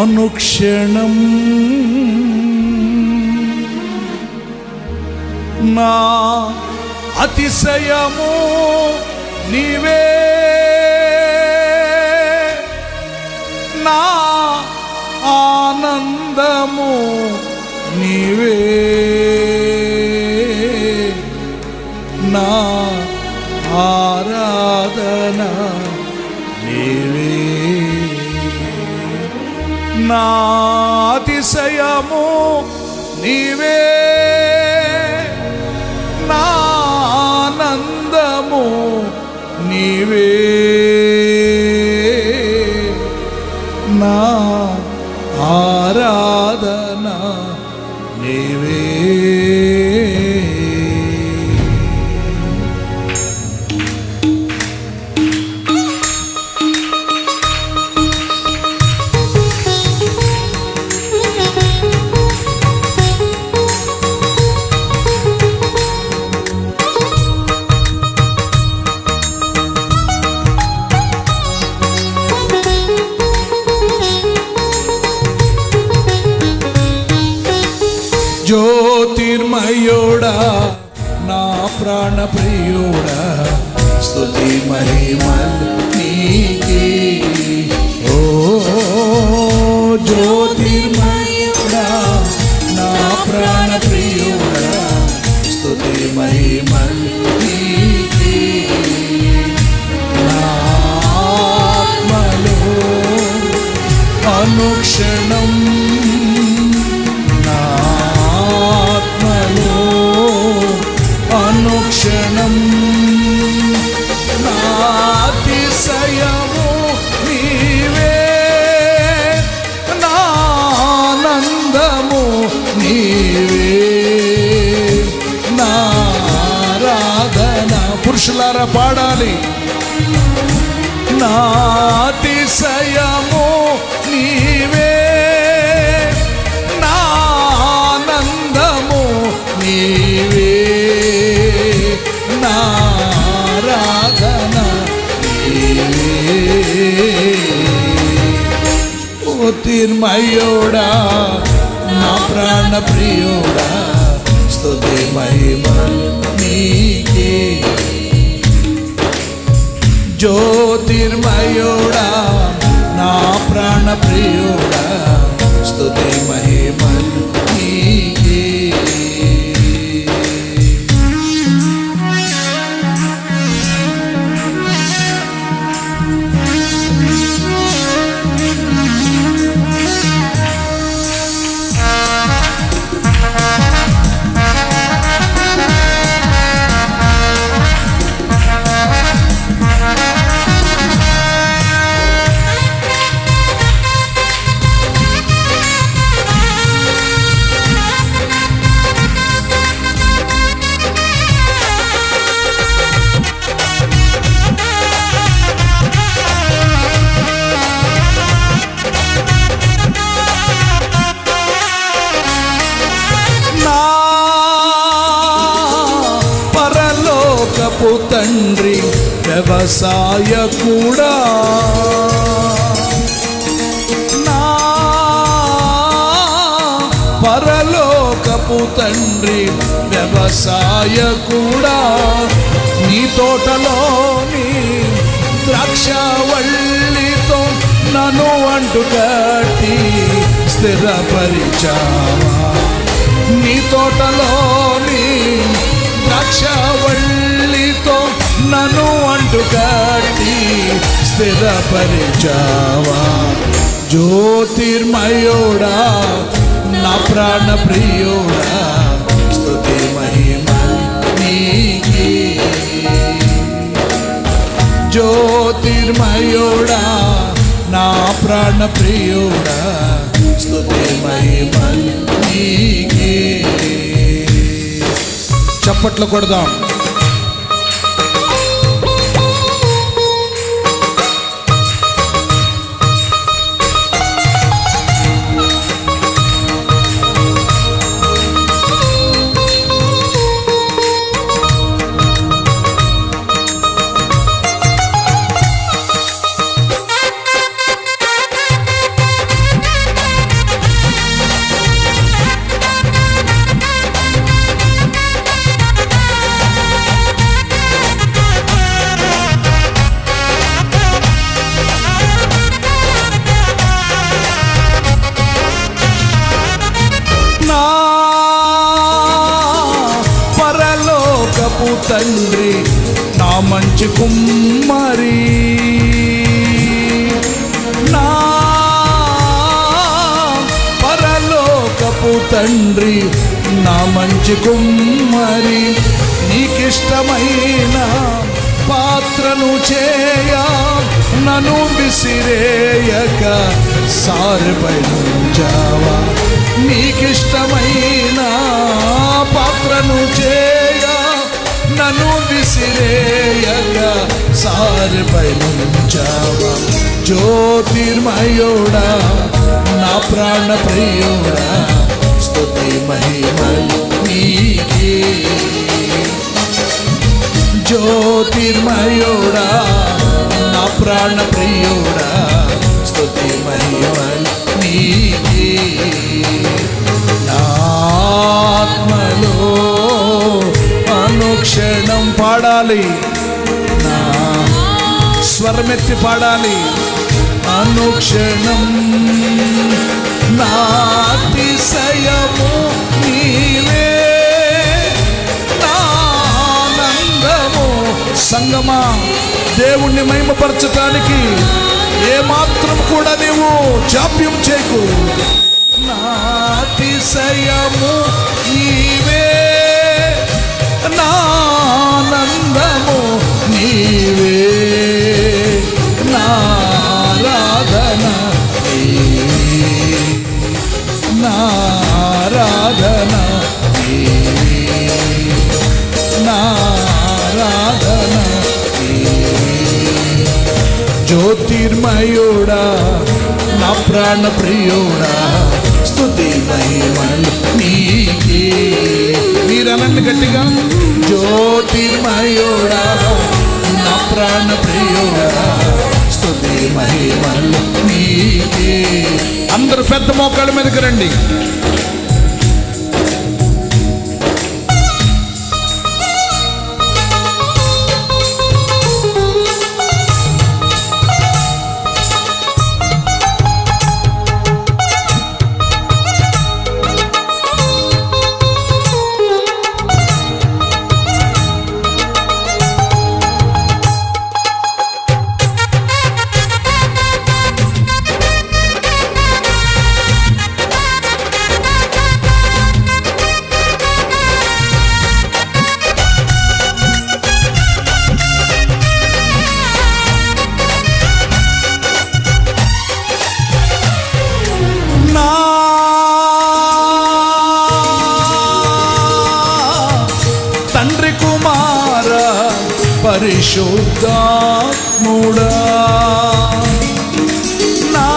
అనుక్షణం నా అతిశయము నీవే. నా ఆనందము నీవే. నాతిశయము నీవే అనుక్షణం నా అనుక్షణం నా నీవే. నా నీవే. పురుషులారా పాడాలి. నాతిశయము జ్యోతిర్మయుడా నా ప్రాణ ప్రియుడా స్తుతి మహిమ నీకే. జ్యోతిర్మయోడా నా ప్రాణ ప్రియుడా స్తుతి మహిమ నీకే. నన్ను అంటు కట్టి స్థిరపరిచావా? నీ తోటలోని ద్రాక్షవల్లితో నన్ను అంటు కట్టి స్థిరపరిచావా? జ్యోతిర్మయుడా నా ప్రాణ ప్రియుడా స్తుతి మహిమ నీకే. జ్యోతిర్మయుడా నా ప్రాణ ప్రియుడా స్తుతి స్తుతి నీకే చప్పట్లు కొడదాం. నా మంచి కుమ్మరి. నా పరలోకపు తండ్రి నా మంచి కుమ్మరి. నీకిష్టమైన పాత్రను చేయ నన్ను విసిరేయక సారిపై నీకిష్టమైన పాత్రను చేయ. నన్ను విసిరేయక సారిపై నుంచావా జ్యోతిర్మయోడా నా ప్రాణ ప్రియోడా స్తుతి మహిమలు నీకే. జ్యోతిర్మయోడా నా ప్రాణ ప్రియోడా స్తుతి మహిమలు నీకే. నా ఆత్మలో క్షణం పాడాలి. స్వరమెత్తి పాడాలి. అనుక్షణం నాతిశయము నీవే. నానందము సంగమా. దేవుణ్ణి మహిమపరచటానికి ఏ మాత్రం కూడా నీవు జాప్యం చేయకు. నాతిశయము నీవే. ప్రియుడా నా ప్రాణ ప్రియుడా. స్థుతి మహిమలు నీకే. మీరనండి గట్టిగా. జ్యోతిర్మయుడా నా ప్రాణ ప్రియుడా. స్తుతి మహిమలు నీకే. అందరూ పెద్ద మోకాళ్ళ మీదకి రండి. పరిశుద్ధాత్ముడా. నా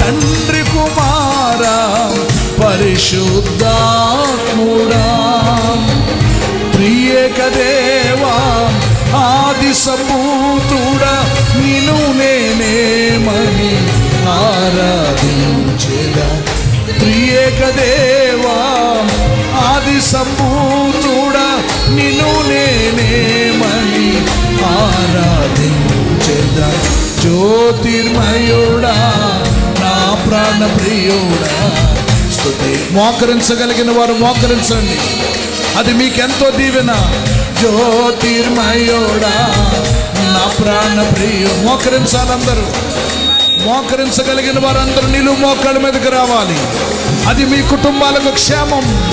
తండ్రి కుమార పరిశుద్ధాత్ముడా. ప్రియక దేవా ఆది సంభూతుడా నిను నేనేమని ఆరాధించేదా. ప్రియక దేవా ఆది సంభూతుడా నిను నేనేమని ఆరాధించద. జ్యోతిర్మయుడా నా ప్రాణ ప్రియుడా స్తుతి. మోకరించగలిగిన వారు మోకరించండి. అది మీకెంతో దీవెన. జ్యోతిర్మయుడా నా ప్రాణ ప్రియు మోకరించాలందరూ మోకరించగలిగిన వారందరూ నీళ్ళు మోకాళ్ళ మీదకి రావాలి. అది మీ కుటుంబాలకు క్షేమం.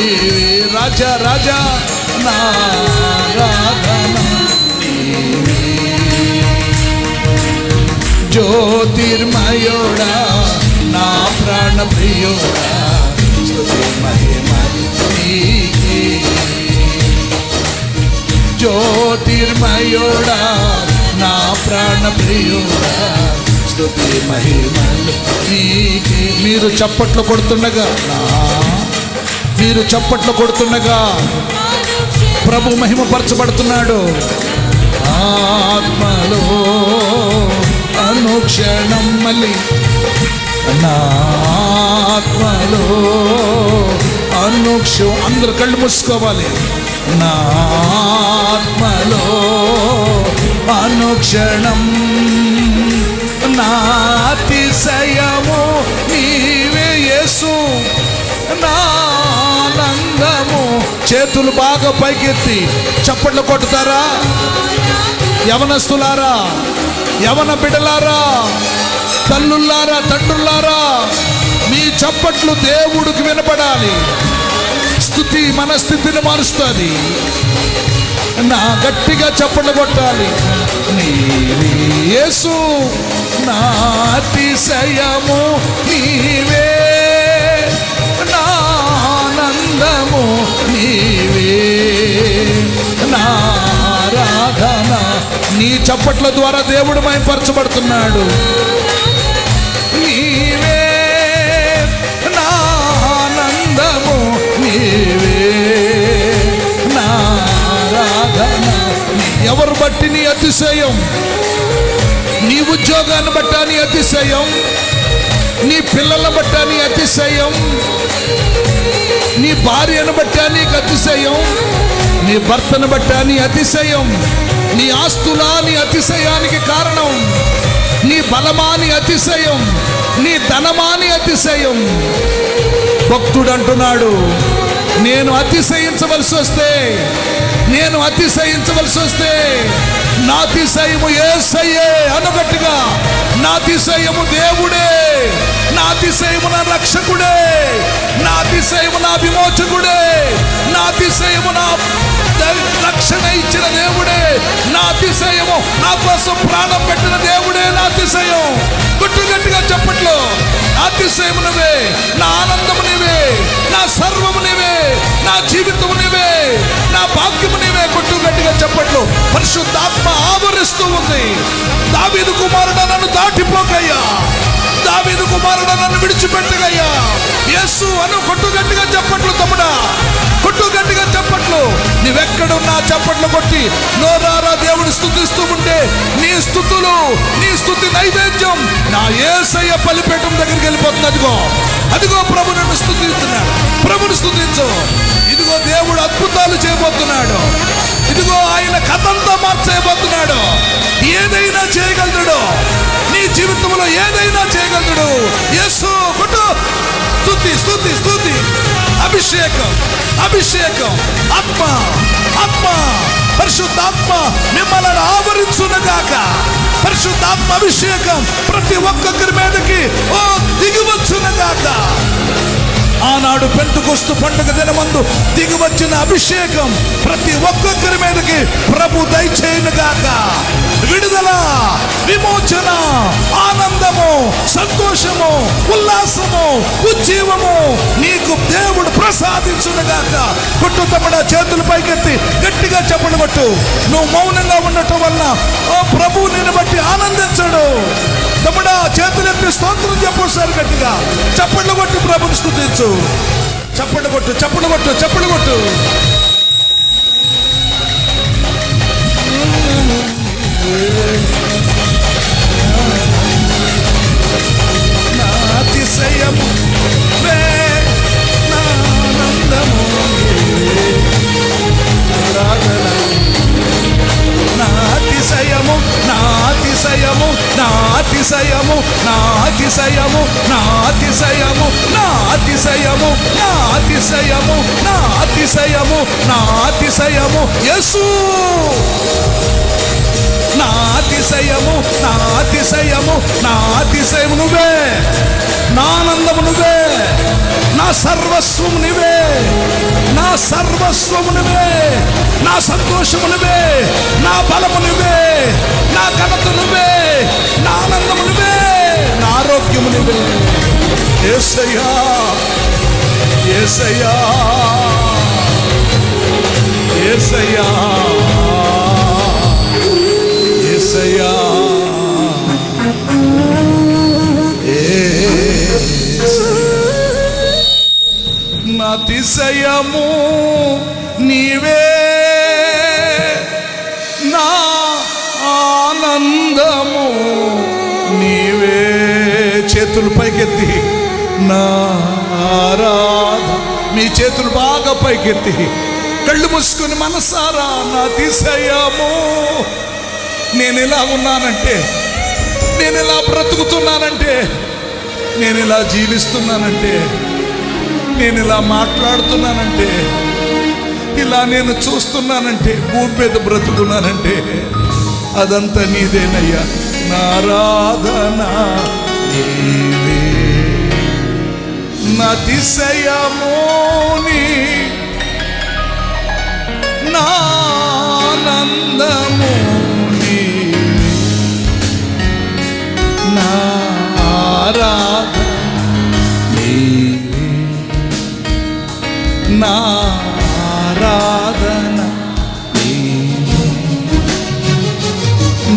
నీవే రాజ రాజ నా నీవే. జ్యోతిర్మయోడా నా ప్రాణ ప్రియోడా స్తుతి మహిమ జ్యోతిర్మయోడా నా ప్రాణ ప్రియుడా స్తుతి మహిమలు మీరు చప్పట్లు కొడుతుండగా మీరు చప్పట్లు కొడుతుండగా ప్రభు మహిమపరచబడుతున్నాడు. ఆత్మలో అనుక్షణం మళ్ళీ నా ఆత్మలో అనుక్షం అందరు కళ్ళు మూసుకోవాలి. నా ఆత్మలో అనుక్షణం నా అతిశయము నీవే యేసు. నా చేతులు బాగా పైకెత్తి చప్పట్లు కొట్టుతారా యవనస్తులారా యవన బిడ్డలారా తల్లుల్లారా తండ్రులారా మీ చప్పట్లు దేవుడికి వినపడాలి. స్థుతి మన స్థితిని మారుస్తుంది. నా గట్టిగా చప్పట్లు కొట్టాలి. నీవే యేసు నా నీవే. నానందము నీవే నా ఆరాధన నీ చప్పట్ల ద్వారా దేవుడు మైపరచబడుతున్నాడు నీవే నా ఆనందము నీవే నా ఆరాధన ఎవరు బట్టి నీ అతిశయం? నీ ఉద్యోగాన్ని బట్టా నీ అతిశయం? నీ పిల్లల బట్ట నీ అతిశయం. నీ భార్యను బట్ట నీకు అతిశయం. నీ భర్తను బట్ట నీ అతిశయం. నీ ఆస్తులా నీ అతిశయానికి కారణం. నీ బలమాని అతిశయం. నీ ధనమాని అతిశయం. భక్తుడు అంటున్నాడు నేను అతిశయించవలసి వస్తే నేను అతిశయించవలసి వస్తే నా అతిశయము సయ్యే అనగట్టుగా నాతిశయము దేవుడే నాతిశయము నా రక్షకుడే నాతిశయము నా విమోచకుడే నాతిశయము నా రక్షణ ఇచ్చిన దేవుడే నాతిశయము నా కోసం ప్రాణం పెట్టిన దేవుడే నాతిశయం. గుట్టు గట్టిగా చెప్పట్లు. అతిశయము నువ్వే నా ఆనందము నీవే నా సర్వము నీవే నా జీవితము నీవే నా భాగ్యము నీవే గుట్టు గట్టిగా చెప్పట్లు. పరిశుద్ధాత్మ ఆవరిస్తూ ఉంది. దావీదు కుమారుడు నన్ను వెళ్ళిపోకయ్యా. దావీదు కుమారుడు నన్ను విడిచిపెట్టగయ్యా యేసు అను కొట్టు గట్టిగా చెప్పట్లు తమ్ముడా. కొట్టు గట్టిగా చెప్పట్లు. నువ్వెక్కడున్నా చప్పట్లు కొట్టి నోరారా దేవుడు స్థుతిస్తూ ఉంటే నీ స్థుతులు నీ స్థుతి నైవేద్యం నా ఏసయ్య పలిపేటం దగ్గరికి వెళ్ళిపోతుంది. అదిగో అదిగో ప్రభు నన్ను స్థుతిస్తున్నాడు. ప్రభుని స్థుతించు. ఇదిగో దేవుడు అద్భుతాలు చేయబోతున్నాడు. ఇదిగో ఆయన కథంతా మార్చేయబోతున్నాడు. ఏదైనా చేయగలడు నీ జీవితంలో ఏదైనా చేయగలడు యేసు కొట్టు. స్థుతి స్థుతి స్థుతి అభిషేకం అభిషేకం. ఆత్మ ఆత్మ. పరిశుద్ధాత్మ మిమ్మల్ని ఆవరించునగాక. పరిశుద్ధాత్మ అభిషేకం ప్రతి ఒక్కొక్కరి మీదకి ఓ దిగివచ్చునగాక ఆనాడు పెంతుకొస్తు పండుగ దినమందు దిగివచ్చిన అభిషేకం ప్రతి ఒక్కొక్కరి మీదకి ప్రభు దయచేయునుగాక విడుదల విమోచన ఆనందము సంతోషము ఉల్లాసము ఉజ్జీవము నీకు దేవుడు ప్రసాదించునుగాక కొట్టు తమ్ముడ చేతులు పైకెత్తి గట్టిగా చెప్పడు నువ్వు మౌనంగా ఉండటం వల్ల ఓ ప్రభు నిన్ను బట్టి ఆనందించడు. తమ్ముడా చేతులెత్తి స్తోత్రం చెప్పు గట్టిగా. చప్పట్లు కొట్టి ప్రభుని స్థుతించు. చప్పట్లు కొట్టు చప్పట్లు కొట్టు చప్పట్లు కొట్టు. అతిశయము నా అతిశయము నా అతిశయము నా అతిశయము నా అతిశయము నా అతిశయము నా అతిశయము నా అతిశయము. నా అతిశయము నా అతిశయము నా అతిశయము నువ్వే. నా ఆనందము నువ్వే. నా సర్వస్వము నువ్వే నా సర్వస్వము నువ్వే నా సంతోషము నువ్వే నా బలము నువ్వే నా ఘనత నువ్వే నా ఆనందము నువ్వే నా ఆరోగ్యము నువ్వే ఏసయ్యా ఏసయ్యా ఏసయ్యా ఏసయ్యా. అతిశయము నీవే. నా ఆనందము నీవే. చేతులు పైకెత్తి. నా ఆరాధ మీ చేతులు బాగా పైకెత్తి. కళ్ళు మూసుకొని మనసారా నా తిశయము నేను ఇలా ఉన్నానంటే నేను ఇలా బ్రతుకుతున్నానంటే నేను ఇలా జీవిస్తున్నానంటే నేను ఇలా మాట్లాడుతున్నానంటే ఇలా నేను చూస్తున్నానంటే భూమి మీద బ్రతుకున్నానంటే అదంతా నీదేనయ్యా. నారాధన నీవే. నా తిశయమోని నా ఆనందము నారాధన.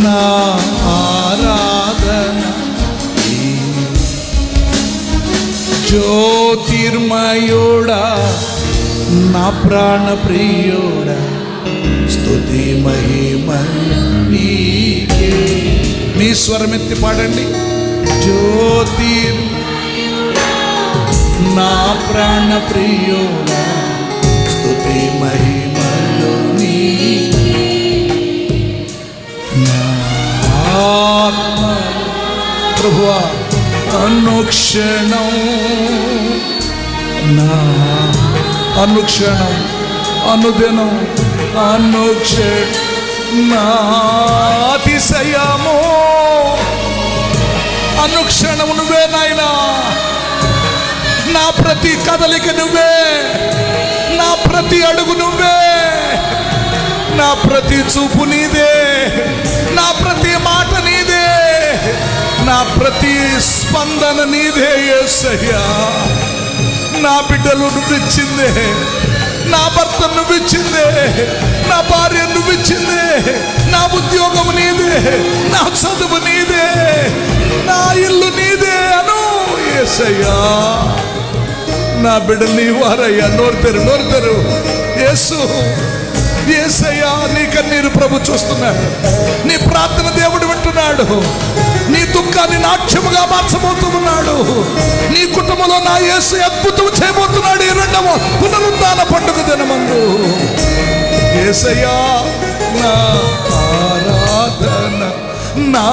నారాధన జ్యోతిర్మయోడా నా ప్రాణ ప్రియోడా స్థుతి మహిమ నీకే. మీ స్వరమెత్తి పాడండి. జ్యోతిర్ నా ప్రాణ ప్రియోడా స్తుతి మహిమలో నీ ప్రభువా అనుక్షణం నా అనుక్షణం అనుదినం అనుక్ష నా అతిశయము. అనుక్షణము నువ్వే నాయనా. నా ప్రతి కదలిక నువ్వే. నా ప్రతి అడుగు నువ్వే. నా ప్రతి చూపు నీదే. నా ప్రతి మాట నీదే. నా ప్రతి స్పందన నీదే ఏసయ్యా. నా బిడ్డలు నువ్విచ్చిందే నా భర్త నువ్విచ్చిందే నా భార్య నువ్విచ్చిందే నా ఉద్యోగం నీదే. నా చదువు నీదే. నా ఇల్లు నీదే అను యేసయ్యా నా బిడ్డ నీ వారయ్యా. నోరు తెరు నోరు తెరు. యేసు యేసయ్యా నీ కన్నీరు ప్రభు చూస్తున్నాడు నీ ప్రార్థన దేవుడు వింటున్నాడు. నీ దుఃఖాన్ని నాట్యముగా మార్చబోతున్నాడు. నీ కుటుంబంలో నా యేసు అద్భుతం చేయబోతున్నాడు. ఈ రెండవ పునరుద్ధాన పండుగ దినమందు. ఏసయ్యా నా ఆరాధన నా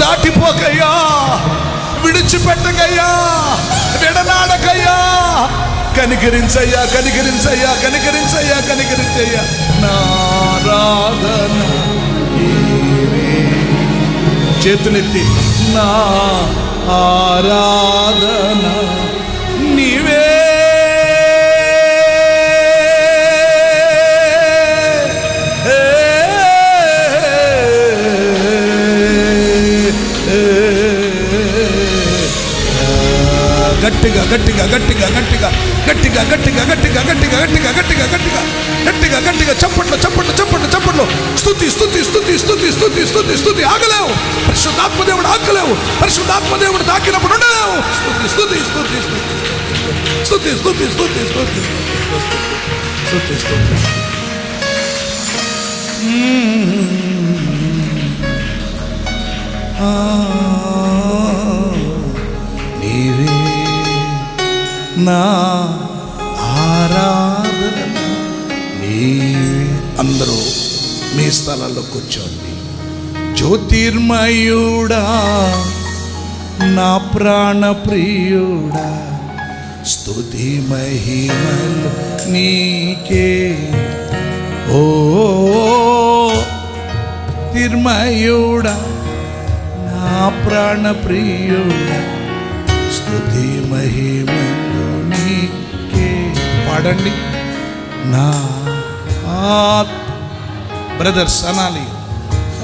దాటిపోకయ్యా. విడిచిపెట్టకయ్యా. విడనాడకయ్యా. కనికరించయ్యా కనికరించయ్యా కనికరించయ్యా కనికరించయ్యా. నారాధన చేతులెత్తి నా ఆరాధన నీవే గట్టిగా గట్టిగా గట్టిగా గట్టిగా గట్టిగా గట్టిగా గట్టిగా గట్టిగా గట్టిగా గట్టిగా గట్టిగా గట్టిగా గట్టిగా చప్పట్లు చప్పట్లు చప్పట్లు చప్పట్లు స్థుతి స్థుతి స్థుతి స్థుతి స్థుతి స్థుతి స్థుతి ఆగలేవు పరిశుద్ధాత్మదేవుడు ఆగలేవు పరిశుద్ధాత్మదేవుడు తాకినప్పుడు ఉండలేవు స్థుతి స్థుతి స్థుతి స్థుతి స్థుతి స్థుతి స్థుతి స్థుతి స్థుతి స్థుతి నీవే నా ఆరాధన నీవే. అందరూ మీ స్థలాల్లో కూర్చోండి. జ్యోతిర్మయుడా నా ప్రాణ ప్రియుడా స్థుతి మహిమలు నీకే. ఓ తిర్మయుడా నా ప్రాణ ప్రియుడా స్థుతి మహిమలు పాడండి. నా ఆత్ బ్రదర్స్ అనాలి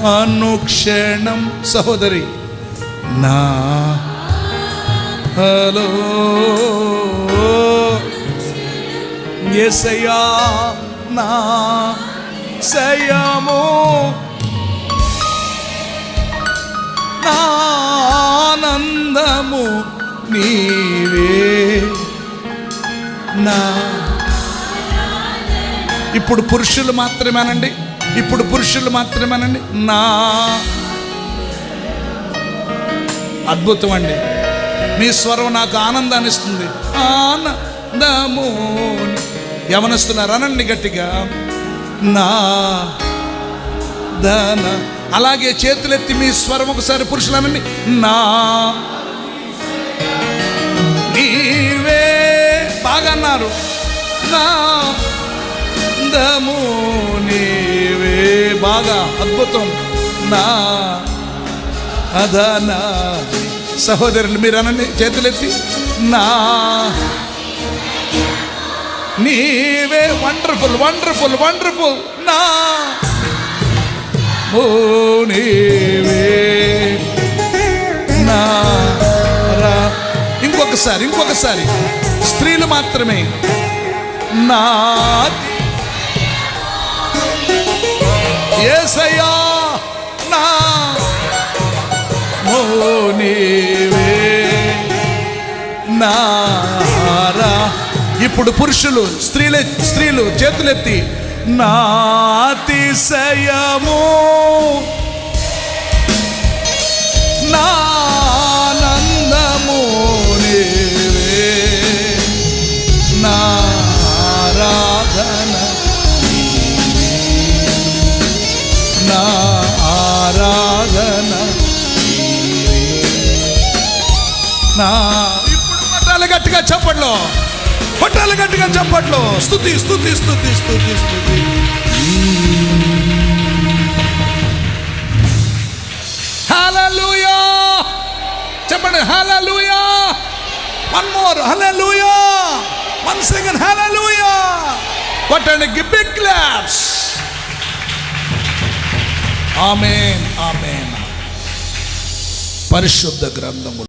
అనుక్షణం సహోదరి నా హలో. ఎసయా నా సయము నా ఆనందము నీవే. నా ఇప్పుడు పురుషులు మాత్రమేనండి. ఇప్పుడు పురుషులు మాత్రమేనండి. నా అద్భుతం అండి మీ స్వరం నాకు ఆనందాన్ని ఇస్తుంది. ఆనందము. యవనస్తున్నారు అనండి గట్టిగా. నా దన అలాగే చేతులెత్తి మీ స్వరం ఒకసారి పురుషులు అనండి. నా నీవే. బాగా అన్నారు. నా అందము నీవే. బాగా అద్భుతం. నా అదనా. సహోదరులు మీరు అనండి చేతులెత్తి. నా నీవే. వండర్ఫుల్ వండర్ఫుల్ వండర్ఫుల్ నా ఓ నీవే. నా ఇంకొకసారి ఇంకొకసారి. స్త్రీలు మాత్రమే. నా ఏసయ్యా నా నీవే నారా. ఇప్పుడు పురుషులు స్త్రీలే స్త్రీలు చేతులెత్తి నాతిశయము నా గట్టిగా చప్పట్లో. స్థుతి స్థుతి స్థుతి స్థుతి స్థుతి హల్లెలూయా! చెప్పండి hallelujah! One more hallelujah! One second hallelujah! కొట్టండి బిగ్ క్లాప్స్ ఆమెన్ ఆమెన్ పరిశుద్ధ గ్రంథము